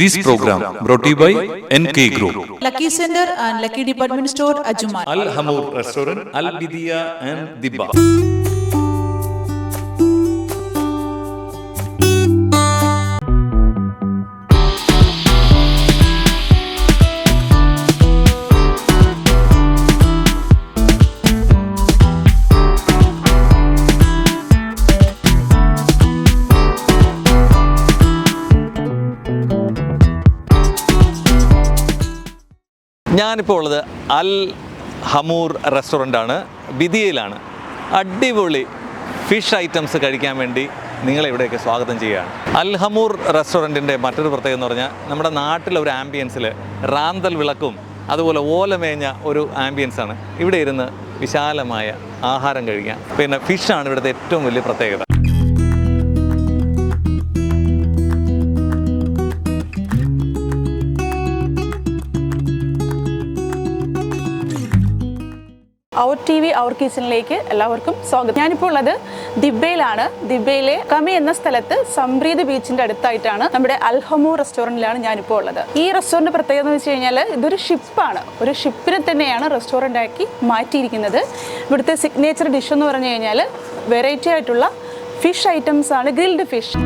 This program brought to you by NK Group. Lucky Center and Lucky Department Store, Ajuman. Al Hamur Restaurant, Al Bidia and Dibba. ഞാനിപ്പോൾ ഉള്ളത് അൽ ഹമൂർ റെസ്റ്റോറന്റാണ് ബിദിയയിലാണ്. അടിപൊളി fish items കഴിക്കാൻ വേണ്ടി നിങ്ങളെ ഇവിടേക്ക് സ്വാഗതം ചെയ്യുകയാണ്. അൽ ഹമൂർ റെസ്റ്റോറന്റിന്റെ മറ്റൊരു പ്രത്യേകത എന്ന് പറഞ്ഞാൽ നമ്മുടെ നാട്ടിലെ ഒരു ആംബിയൻസിൽ റാന്തൽ വിളക്കും അതുപോലെ ഓലമേഞ്ഞ ഒരു ആംബിയൻസാണ് ഇവിടെ ഇരുന്ന് വിശാലമായ ആഹാരം കഴിക്കാം. പിന്നെ ഫിഷാണ് ഇവിടുത്തെ ഏറ്റവും വലിയ പ്രത്യേകത. അവർ ടി വി അവർ കിച്ചണിലേക്ക് എല്ലാവർക്കും സ്വാഗതം. ഞാനിപ്പോൾ ഉള്ളത് ദിബയിലാണ്. ദിബയിലെ കമി എന്ന സ്ഥലത്ത് സംപ്രീത് ബീച്ചിന്റെ അടുത്തായിട്ടാണ് നമ്മുടെ അൽഹമു റെസ്റ്റോറന്റിലാണ് ഞാനിപ്പോൾ ഉള്ളത്. ഈ റെസ്റ്റോറന്റ് പ്രത്യേകത എന്ന് വെച്ച് കഴിഞ്ഞാൽ ഇതൊരു ഷിപ്പാണ്. ഒരു ഷിപ്പിനെ തന്നെയാണ് റെസ്റ്റോറന്റ് ആക്കി മാറ്റിയിരിക്കുന്നത്. ഇവിടുത്തെ സിഗ്നേച്ചർ ഡിഷ് എന്ന് പറഞ്ഞു കഴിഞ്ഞാൽ വെറൈറ്റി ആയിട്ടുള്ള ഫിഷ് ഐറ്റംസ് ആണ് grilled fish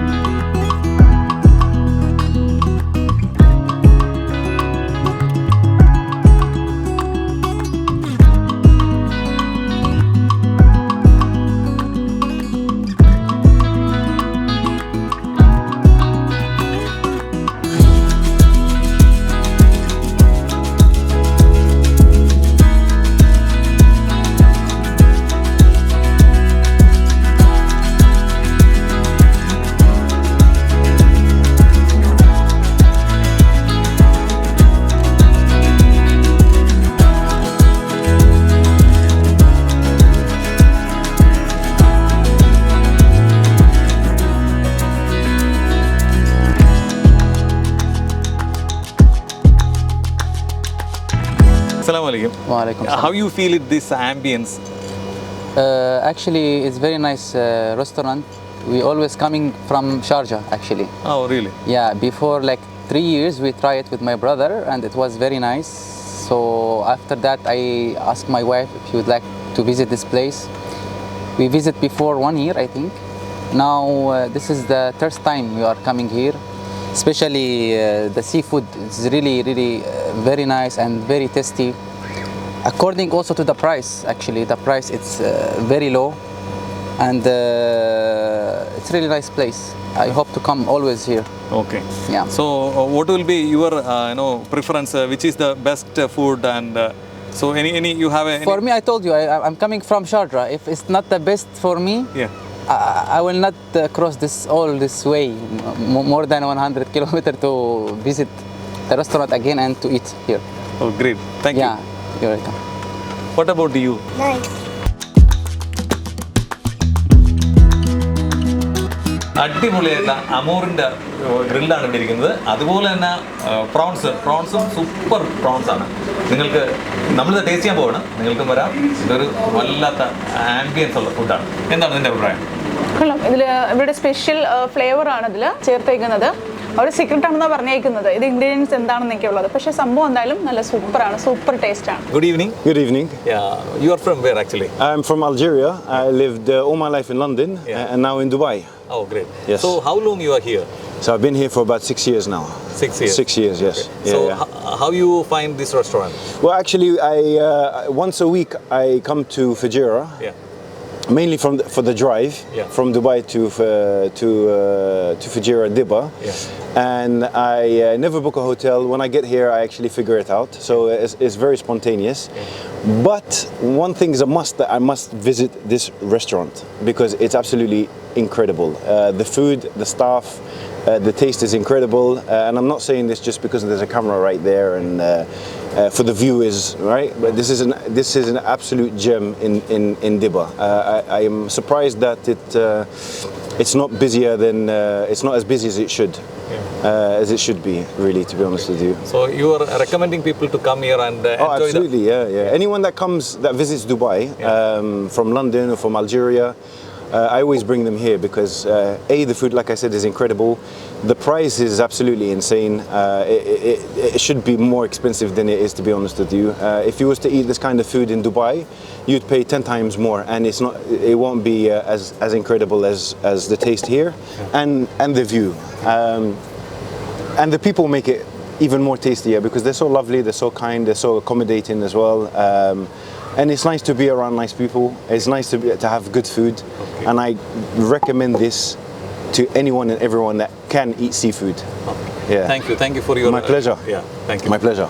Assalamu alaikum. Wa alaikum How you feel it, this ambience? Uh, actually, it's very nice uh, restaurant. We always coming from Sharjah actually. Oh, really? Yeah, before like three years we try it with my brother and it was very nice. So after that I asked my wife if she would like to visit this place. We visit before one year I think. Now uh, this is the first time we are coming here. Especially uh, the seafood is really, really uh, very nice and very tasty. According also to the price, actually, the price it's uh, very low, and uh, it's really nice place. I hope to come always here. Okay. Yeah. So, uh, what will be your, uh, you know, preference? Uh, which is the best uh, food? And uh, so, any, any you have a, any, For me, I told you I, I'm coming from Sharjah. If it's not the best for me, Yeah. I, I will not uh, cross this all this way, m- more than 100 kilometer to visit the restaurant again and to eat here. Oh, great. Thank you. yeah, you're welcome. What about you? Nice. അടിപൊളിയായിട്ടുള്ള അമൂറിന്റെ ഗ്രില്ലാണ് ഇവിടെ ഇരിക്കുന്നത് അതുപോലെ തന്നെ prawns പ്രോൺസും super prawns ആണ്. നിങ്ങൾക്ക് നമ്മളിത് taste ചെയ്യാൻ പോവാണ്. നിങ്ങൾക്കും വരാം. ഇതൊരു വല്ലാത്ത ആംബിയൻസ് ഉള്ള ഫുഡാണ് എന്താണ് നിന്റെ അഭിപ്രായം? കൊള്ളാം. ഇതിൽ ഇവരുടെ സ്പെഷ്യൽ ഫ്ലേവർ ആണ് ഇതിൽ ചേർത്തേക്കുന്നത്. അവർ സീക്രട്ട് ആണെന്ന് പറഞ്ഞേക്കുന്നത്. ഇത് ഇൻഗ്രീഡിയൻസ് എന്താണെന്നൊക്കെ ഉള്ളത് പക്ഷെ സംഭവം എന്തായാലും നല്ല സൂപ്പർ ആണ്. സൂപ്പർ ടേസ്റ്റ് ആണ്. Good evening good evening you are from where actually I am from Algeria I lived all my life in London and now in in Oh, great. Yes. So how long you are here? So I've been here for about six years now. Six years. Six years, yes. Okay. Yeah, so yeah. how you find this restaurant? Well, actually, I uh, once a week I come to Fajira. Yeah. Mainly from the, for the drive yeah. from Dubai to uh, to uh, to Fajira Diba, yeah. and I uh, never book a hotel. When I get here, I actually figure it out. So it's, it's very spontaneous. But one thing is a must that I must visit this restaurant because it's absolutely incredible. Uh, the food, the staff, uh, the taste is incredible. Uh, and I'm not saying this just because there's a camera right there and uh, uh, for the viewers, right? But this is an this is an absolute gem in in in Diba. I, I, am surprised that it it's not busier than uh, it's not as busy as it should uh, as it should be really to be honest with you so you are recommending people to come here and uh, oh, absolutely yeah yeah anyone that comes that visits dubai yeah. um, from london or from algeria uh, I always bring them here because uh, a the food, like I said, is incredible. The price is absolutely insane. Uh, it, it, it should be more expensive than it is, to be honest with you. Uh, if you was to eat this kind of food in Dubai, you'd pay ten times more, and it's not. It won't be uh, as as incredible as as the taste here, and and the view. Um, and the people make it even more tastier because they're so lovely, they're so kind, they're so accommodating as well. Um, and it's nice to be around nice people. It's nice to, be, to have good food, okay. and I recommend this to anyone and everyone that can eat seafood. Okay. Yeah, Thank you. Thank you for your. My pleasure. Yeah. Thank you. my pleasure.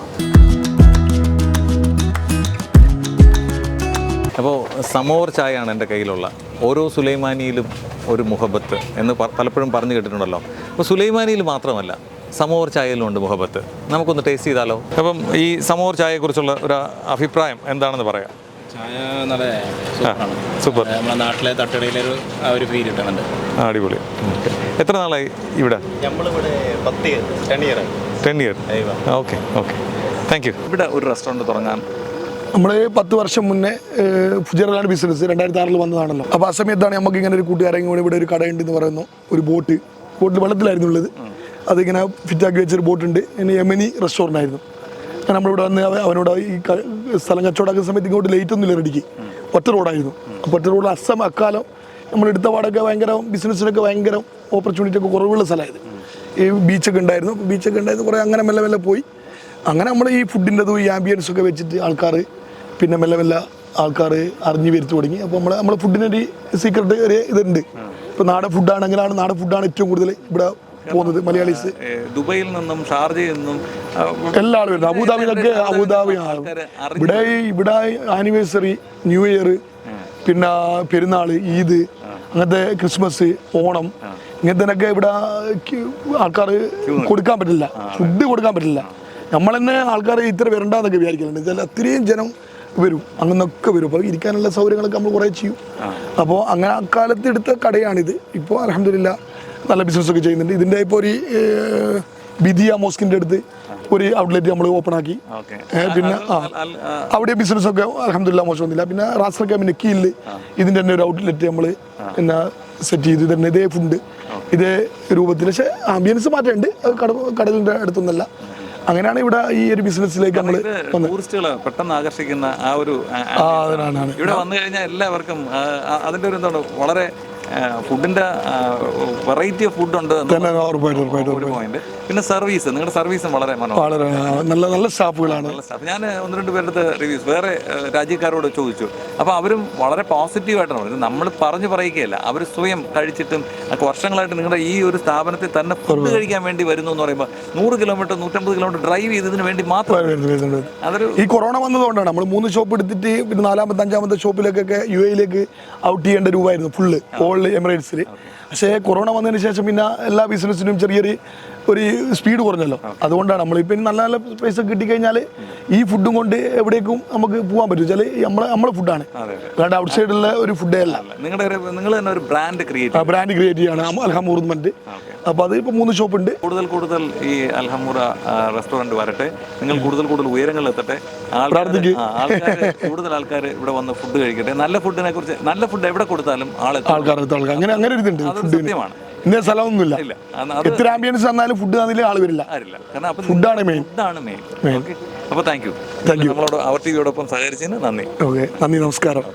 അപ്പോൾ സമോർ ചായയാണ് എന്റെ കയ്യിലുള്ള ഓരോ സുലൈമാനിയിലും ഒരു മുഹബത്ത് എന്ന് പലപ്പോഴും പറഞ്ഞു കേട്ടിട്ടുണ്ടല്ലോ അപ്പോൾ സുലൈമാനിയിൽ മാത്രമല്ല സമോർ ചായയിലും ഉണ്ട് മുഹബത്ത്. നമുക്കൊന്ന് ടേസ്റ്റ് ചെയ്താലോ? അപ്പം ഈ സമോർ ചായയെക്കുറിച്ചുള്ള ഒരു അഭിപ്രായം എന്താണെന്ന് പറയാം. ചായ നല്ല സൂപ്പർ. നമ്മുടെ നാട്ടിലെ തട്ടുകടയിലൊരു ആ ഒരു ഫീൽ കിട്ടുന്നുണ്ട്. അടിപൊളി. എത്ര നാളായി ഇവിടെ? നമ്മളിവിടെ പത്ത് ten year ten year okay okay. Thank you ഇവിടെ ഒരു റെസ്റ്റോറന്റ് തുടങ്ങാൻ നമ്മൾ പത്ത് വർഷം മുന്നേ ഫുജറലാണ് ബിസിനസ് രണ്ടായിരത്തി ആറിൽ വന്നതാണല്ലോ. അപ്പോൾ ആ സമയത്താണ് നമുക്ക് ഇങ്ങനെ ഒരു കൂട്ടുകാരെങ്കിലും കൂടി ഇവിടെ ഒരു കടയുണ്ട് എന്ന് പറയുന്നു. ഒരു ബോട്ട്. ബോട്ടിൽ വെള്ളത്തിലായിരുന്നു ഉള്ളത്. അതിങ്ങനെ ഫിറ്റാക്കി വെച്ചൊരു ബോട്ടുണ്ട്. ഇനി യമനി റെസ്റ്റോറന്റ് ആയിരുന്നു. നമ്മളിവിടെ വന്ന് അവനോട് ഈ സ്ഥലം കച്ചവടമാക്കുന്ന സമയത്ത് ഇങ്ങോട്ട് ലേറ്റ് ഒന്നുമില്ല റെഡിക്ക്. ഒറ്റ റോഡായിരുന്നു അപ്പോൾ ഒറ്റ റോഡ് അസം അക്കാലം നമ്മൾ എടുത്ത പാടൊക്കെ ഭയങ്കര ബിസിനസ്സിനൊക്കെ ഭയങ്കര ഓപ്പർച്യൂണിറ്റി ഒക്കെ കുറവുള്ള സ്ഥലമായത്. ഈ ബീച്ചൊക്കെ ഉണ്ടായിരുന്നു. ബീച്ചൊക്കെ ഉണ്ടായിരുന്നു. കുറേ അങ്ങനെ മെല്ലെ മെല്ലെ പോയി. അങ്ങനെ നമ്മൾ ഈ ഫുഡിന്റെതും ഈ ആംബിയൻസ് ഒക്കെ വെച്ചിട്ട് ആൾക്കാർ പിന്നെ മെല്ലെ മെല്ലെ ആൾക്കാർ അറിഞ്ഞു വരുത്തി തുടങ്ങി. അപ്പോൾ നമ്മൾ നമ്മുടെ ഫുഡിനൊരു സീക്രട്ട് ഒരു ഇതുണ്ട്. ഇപ്പോൾ നാടൻ ഫുഡാണെങ്കിലാണ് നാടൻ ഫുഡാണ് ഏറ്റവും കൂടുതൽ ഇവിടെ പോകുന്നത് മലയാളീസ്. ദുബായിൽ നിന്നും ഷാർജയിൽ നിന്നും എല്ലാവരും വരുന്നത്. അബുദാബിയിലൊക്കെ അബുദാബി ഇവിടെ ഇവിടെ ആനിവേഴ്സറി ന്യൂ ഇയർ പിന്നെ പെരുന്നാൾ ഈദ് അങ്ങനത്തെ ക്രിസ്മസ് ഓണം ഇങ്ങനത്തേനൊക്കെ ഇവിടെ ആൾക്കാർ കൊടുക്കാൻ പറ്റില്ല. ഫുഡ് കൊടുക്കാൻ പറ്റില്ല. നമ്മൾ തന്നെ ആൾക്കാർ ഇത്ര വരണ്ടെന്നൊക്കെ വിചാരിക്കലുണ്ട്. ചില അത്രയും ജനം വരും. അങ്ങനൊക്കെ വരും. അപ്പോൾ ഇരിക്കാനുള്ള സൗകര്യങ്ങളൊക്കെ നമ്മൾ കുറേ ചെയ്യും. അപ്പോൾ അങ്ങനെ ആ കാലത്ത് എടുത്ത കടയാണിത്. ഇപ്പോൾ അലഹമില്ല നല്ല ബിസിനസ്സൊക്കെ ചെയ്യുന്നുണ്ട്. ഇതിന്റെ ഇപ്പോൾ ഒരു ബിദിയ മോസ്കിന്റെ അടുത്ത് ഒരു ഔട്ട്ലെറ്റ് നമ്മൾ ഓപ്പൺ ആക്കി. പിന്നെ ആ. അവിടെ ബിസിനസ് ഒക്കെ അലഹമില്ല മോശമൊന്നുമില്ല പിന്നെ റാസർ ക്യാമ്പിന്റെ കീഴിൽ ഇതിന്റെ തന്നെ ഒരു ഔട്ട്ലെറ്റ് നമ്മൾ എന്നാ സെറ്റ് ചെയ്തു തന്നെ ഇതേ ഫുഡ് ഇതേ രൂപത്തിൽ പക്ഷേ ആംബിയൻസ് മാറ്റമുണ്ട്. കട കടലിന്റെ അടുത്തൊന്നല്ല. അങ്ങനെയാണ് ഇവിടെ ഈ ഒരു ബിസിനസ്സിലേക്ക് നമ്മൾ ടൂറിസ്റ്റുകളെ പെട്ടെന്ന് ആകർഷിക്കുന്ന ആ ഒരു ഇവിടെ വന്നു കഴിഞ്ഞാൽ എല്ലാവർക്കും അതിന്റെ ഒരു എന്താണ് വളരെ ഫുഡിന്റെ വെറൈറ്റി ഓഫ് ഫുഡ് ഉണ്ട് എന്ന് തന്നെ ഉറപ്പായിട്ടും ഉറപ്പായിട്ടും ഒരു പോയിന്റ് പിന്നെ സർവീസ് നിങ്ങളുടെ സർവീസും വളരെ വളരെ നല്ല നല്ല സ്റ്റാഫുകളാണ്. നല്ല സ്റ്റാഫ് ഞാൻ ഒന്ന് രണ്ട് പേരുടെ റിവ്യൂസ് വേറെ രാജ്യക്കാരോട് ചോദിച്ചു. അപ്പോൾ അവരും വളരെ പോസിറ്റീവായിട്ടാണ് പറഞ്ഞത്. നമ്മൾ പറഞ്ഞു പറയുകയല്ല. അവർ സ്വയം കഴിച്ചിട്ടും വർഷങ്ങളായിട്ട് നിങ്ങളുടെ ഈ ഒരു സ്ഥാപനത്തിൽ തന്നെ ഫുഡ് കഴിക്കാൻ വേണ്ടി വരുന്നു എന്ന് പറയുമ്പോൾ നൂറ് കിലോമീറ്റർ നൂറ്റമ്പത് കിലോമീറ്റർ ഡ്രൈവ് ചെയ്തതിന് വേണ്ടി മാത്രം. അതൊരു ഈ കൊറോണ വന്നതുകൊണ്ടാണ് നമ്മൾ മൂന്ന് ഷോപ്പ് എടുത്തിട്ട് പിന്നെ നാലാമത്തെ അഞ്ചാമത്തെ ഷോപ്പിലേക്കൊക്കെ യു എയിലേക്ക് ഔട്ട് ചെയ്യേണ്ട രൂപമായിരുന്നു ഫുള്ള് ഓൾ എമിറേറ്റ്സിൽ പക്ഷേ കൊറോണ വന്നതിന് ശേഷം പിന്നെ എല്ലാ ബിസിനസ്സിനും ചെറിയൊരു ഒരു സ്പീഡ് കുറഞ്ഞല്ലോ. അതുകൊണ്ടാണ് നമ്മളിപ്പോൾ നല്ല നല്ല പൈസ കിട്ടിക്കഴിഞ്ഞാൽ ഈ ഫുഡും കൊണ്ട് എവിടേക്കും നമുക്ക് പോകാൻ പറ്റും. വെച്ചാൽ നമ്മളെ നമ്മളെ ഫുഡാണ്. അല്ലാണ്ട് ഔട്ട് സൈഡിലുള്ള ഒരു ഫുഡേ അല്ല. നിങ്ങളുടെ നിങ്ങൾ തന്നെ ഒരു ബ്രാൻഡ് ക്രിയേറ്റ് ബ്രാൻഡ് ക്രിയേറ്റ് ചെയ്യാണ്. അൽഹമൂർമെന്റ് അപ്പോൾ അത് ഇപ്പോൾ മൂന്ന് ഷോപ്പ് ഉണ്ട്. കൂടുതൽ കൂടുതൽ ഈ അൽഹമൂറ റെസ്റ്റോറന്റ് വരട്ടെ. നിങ്ങൾ കൂടുതൽ കൂടുതൽ ഉയരങ്ങളിൽ എത്തട്ടെ. ആൾക്കാർ കൂടുതൽ ആൾക്കാർ ഇവിടെ വന്ന് ഫുഡ് കഴിക്കട്ടെ. നല്ല ഫുഡിനെ കുറിച്ച് നല്ല ഫുഡ് എവിടെ കൊടുത്താലും ആൾ ആൾക്കാർ. അങ്ങനെ അങ്ങനെ ഒരു ഇതുണ്ട്. സത്യമാണ്. ഇന്ന സ്ഥലമൊന്നുമില്ല. എത്ര ആംബിയൻസ് വന്നാലും ഫുഡ് തന്നില്ല ആൾ വരില്ല. അപ്പം ഫുഡാണ് മെയിൻ ഫുഡാണ് മെയിൻ യു അപ്പോൾ താങ്ക് യു Thank you. നമ്മളോട് വിയോടൊപ്പം സഹകരിച്ചതിന് നന്ദി. ഓക്കെ നന്ദി നമസ്കാരം.